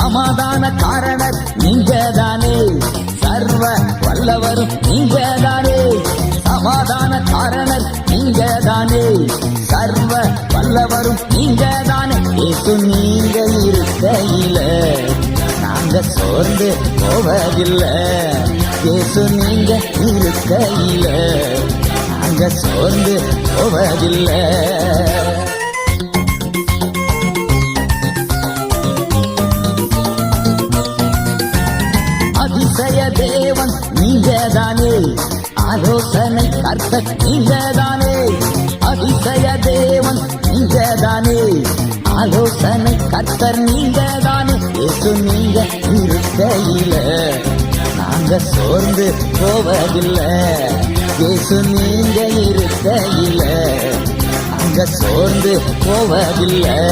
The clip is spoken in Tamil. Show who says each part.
Speaker 1: சமாதான காரணர் நீங்க தானே சர்வ வல்லவரும் நீங்க தானே சமாதான காரணர் நீங்க தானே சர்வ வல்லவரும் நீங்க தானே ஏசு நீங்க இருக்கையில. நாங்க சோர்ந்து போவதில்லை. ஏசு நீங்க இருக்கையில. நாங்க சோர்ந்து போவதில்லை. ஆசைய தேவன் நீங்கதானே? ஆலோசனை கர்த்த நீங்கதானே? அதிசய தேவன் நீங்கதானே? ஆலோசனை கர்த்தர் நீங்கதானே? நீங்க இருக்கையில. நாங்க சோர்ந்து போவதில்லை. ஏசு நீங்க இருக்கையில. நாங்க சோர்ந்து போவதில்லை.